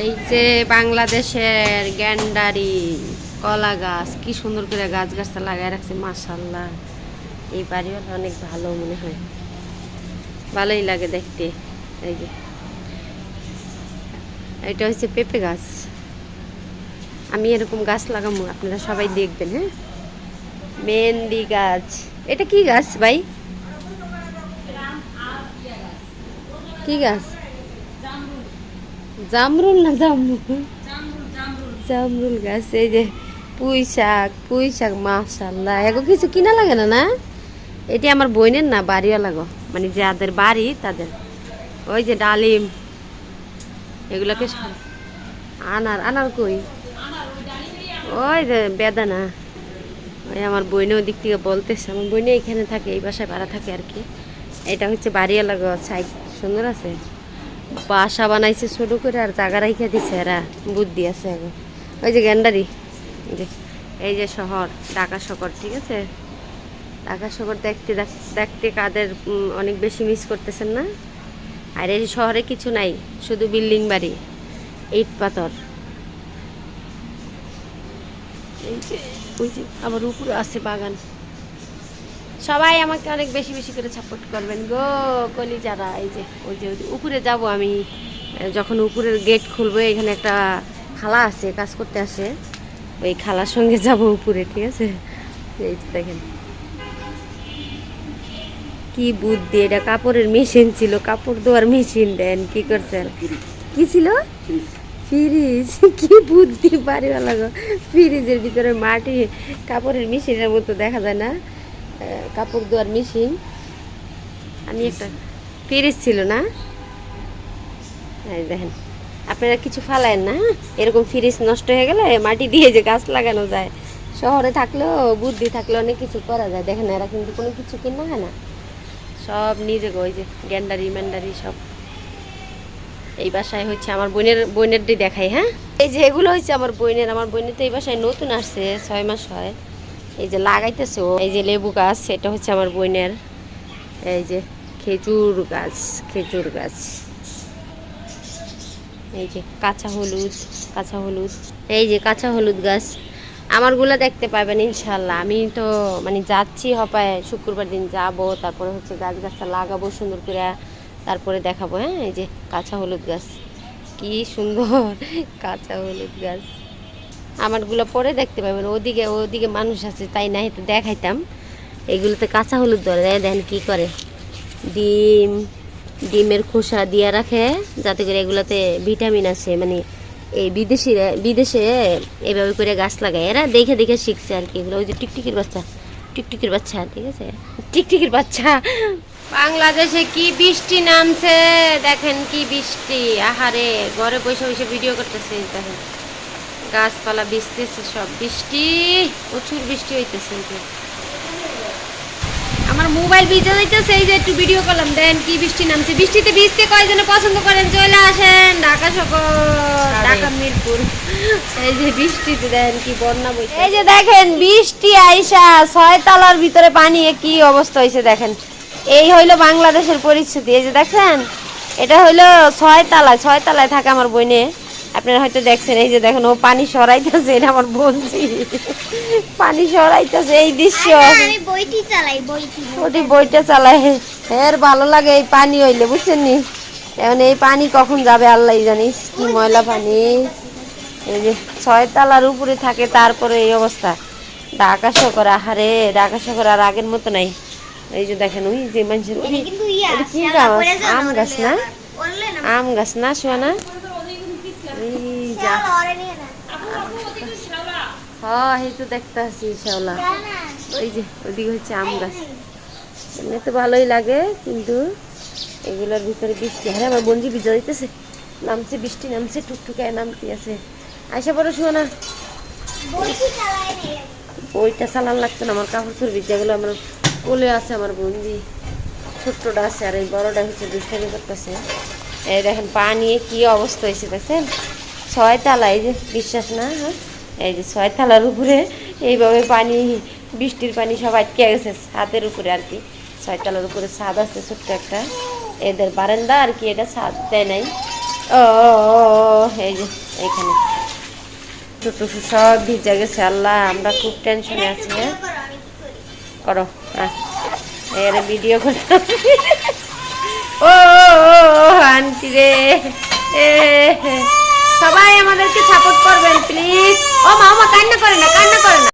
এই যে বাংলাদেশের গ্যান্ডারি, কলা গাছ, কি সুন্দর করে গাছ গাছটা লাগাই রাখছে মাশাল্লাহ এই বাড়িও অনেক ভালো মনে হয়। ভালোই লাগে দেখতে। এই যে। এটা হচ্ছে পেঁপে গাছ। আমি এরকম গাছ লাগাবো আপনারা সবাই দেখবেন হ্যাঁ? মেহেন্দি গাছ। এটা কি গাছ ভাই? কি গাছ? জামরুল না জামরুল? জামরুল গাছ এই যে পুঁই শাক পুঁই শাক মাশাল্লাহ। এগো কিছু কিনা লাগে না না? এটি আমার বইনের না বাড়িও লাগো মানে যাদের বাড়ি তাদের। ওই যে ডালিম। এগুলোকে আনার আনার কই? ওই যে বেদানা। ওই আমার বইনে ওই দিক থেকে বলতেছে আমার বইনে এখানে থাকে এই বাসায় ভাড়া থাকে আর কি। এটা হচ্ছে বাড়িয়া লাগো সাইড সুন্দর আছে? বাসা বানাইছে ছোট করে আর জায়গা রাইখা দিছে এরা, বুদ্ধি আছে এখন ওই যে গ্যান্ডারি যে, এই যে শহর, ঢাকা শহর, ঠিক আছে? ঢাকা শহর দেখতে দেখ- দেখতে কাদের অনেক বেশি মিস করতেছেন না? আর এই শহরে কিছু নাই, শুধু বিল্ডিং বাড়ি, ইট পাথর। এই যে, ওই যে আমার উপরে আছে বাগান। সবাই আমাকে অনেক বেশি বেশি করে সাপোর্ট করবেন গো কলি যারা এই যে, ওই যে উপরে যাব আমি। যখন উপরের গেট খুলবো, এখানে একটা খালা আছে, কাজ করতে আসে। ওই খালার সঙ্গে যাব উপরে, ঠিক আছে? এই দেখেন। কি বুদ্ধি, এটা কাপড়ের মেশিন ছিল। কাপড় ধোয়ার মেশিন দেন কি করছেন? কি ছিল? ফ্রিজ কি বুদ্ধি, বাড়িওয়ালা গো। ফ্রিজের ভিতরে মাটি, কাপড়ের মেশিনের মতো দেখা যায় না? কাপড় ধোয়ার মেশিন আমি একটা ফ্রিজ ছিল না। দেখেন, আপনারা কিছু ফালায়েন না হ্যাঁ? এরকম ফ্রিজ নষ্ট হয়ে গেলে মাটি দিয়ে যে গাছ লাগানো যায়। শহরে থাকলেও, বুদ্ধি থাকলে অনেক কিছু করা যায়। দেখেন, এরা কিন্তু কোনো কিছু কিনা হয় না। সব নিজে ওই যে গ্যান্ডারি ম্যান্ডারি সব। এই বাসায় হচ্ছে আমার বোনের, বোনেরটি দেখাই হ্যাঁ? এই যে এগুলো হচ্ছে আমার বোনের। আমার বোনের তো এই বাসায় নতুন আসছে, ছয় মাস হয়। এই যে লাগাইতেছে এই যে লেবু গাছ, এটা হচ্ছে আমার বোনের। এই যে খেজুর গাছ খেজুর গাছ। এই যে কাঁচা হলুদ কাঁচা হলুদ। এই যে কাঁচা হলুদ গাছ। আমারগুলো দেখতে পাবেন ইনশাল্লাহ আমি তো মানে যাচ্ছি হপায়, শুক্রবার দিন যাব, তারপরে হচ্ছে গাছ গাছটা লাগাবো সুন্দর করে। তারপরে দেখাবো হ্যাঁ? এই যে কাঁচা হলুদ গাছ। কি সুন্দর কাঁচা হলুদ গাছ। আমারগুলো পরে দেখতে পাবেন। ওদিকে ওদিকে মানুষ আছে, তাই না হয়তো দেখাইতাম। এগুলোতে কাঁচা হলুদ ধরে দেন কি করে। ডিম, ডিমের খোসা দিয়ে রাখে, যাতে করে এগুলোতে ভিটামিন আছে। মানে এই বিদেশিরা বিদেশে এভাবে করে গাছ লাগায়। এরা দেখে দেখে শিখছে আর কি এগুলো। ওই যে টিকটিকির বাচ্চা। টিকটিকির বাচ্চা, ঠিক আছে? টিকটিকির বাচ্চা। বাংলাদেশে কি বৃষ্টি নামছে? দেখেন কি বৃষ্টি। আহারে, ঘরে বসে বসে ভিডিও করতেছে, দেখেন। গাছপালা ভিজতেছে সব। বৃষ্টি প্রচুর বৃষ্টি হইতেছে এই যে। আমার মোবাইল ভিজে যাইতেছে এই যে একটু ভিডিও করলাম। দেন কি বৃষ্টি নামছে? বৃষ্টিতে ভিজতে কয়জনে পছন্দ করেন? চলে আসেন ঢাকা সকল ঢাকা মিরপুর। এই যে বৃষ্টিতে দেন কি বন্যা বইছে। এই যে দেখেন বৃষ্টি আইসা ছয় তলার ভিতরে পানি কি অবস্থা হয়েছে দেখেন। এই হইল বাংলাদেশের পরিস্থিতি। এই যে দেখেন এটা হইল ছয় তলায় ছয় তলায় থাকে আমার বইনে। আপনারা হয়তো দেখছেন এই যে দেখেন ও পানি সরাইতেছে এটা আমার বলছি পানি সরাইতেছে এই দৃশ্য। আমি বইটি চালাই বইটি। ওটি বইটা চালায় এর ভালো লাগে এই পানি হইলে বুঝছেন নি? এখন এই পানি কখন যাবে আল্লাহ জানিস কি ময়লা পানি। এই যে ছয় তালার উপরে থাকে তারপরে এই অবস্থা। ঢাকা শহর আহারে ঢাকা শহর আর আগের মতো নাই। এই যে দেখেন ওই যে মানুষের আম গাছ না? আম গাছ না শোনা এই যা শ্যাওলা ওরে নিয়ে না হ্যাঁ এই তো দেখতে আছি শ্যাওলা। ওই যে, ওইদিকে হচ্ছে আম গাছ। এমনি তো ভালোই লাগে, কিন্তু এগুলোর ভিতরে বৃষ্টি। হ্যাঁ আমার বঞ্জি ভিজা দিতেছে নামছে বৃষ্টি, নামছে টুকটুকায় নামতে আছে। আইসা পড়ো শুনো না। ওইটা চালান লাগতো না, আমার কাপড় চোর ভিজা গেলো, আমার কোলে আছে আমার বঞ্জি ছোট্টটা আছে আর এই বড়টা হচ্ছে দুষ্টামি করতেছে। এই দেখেন, পানি কি অবস্থা হয়েছে, দেখছেন? ছয় তালা এই যে বিশ্বাস না হ্যাঁ? এই যে ছয় তালার উপরে এইভাবে পানি বৃষ্টির পানি সব আটকে গেছে ছাদের উপরে আর কি। ছয় তালার উপরে ছাদ আছে ছোট্ট একটা। এদের বারান্দা আর কি এটা ছাদ দেয় নাই। ও এই যে এইখানে টুটু সব ভিজা গেছে আল্লাহ আমরা খুব টেনশনে আছি হ্যাঁ? করো, হ্যাঁ এর ভিডিও করতে ও আন্টি রে এ, সবাই আমাদেরকে সাপোর্ট করবেন প্লিজ ও মা কান্না করে না কান্না করে না।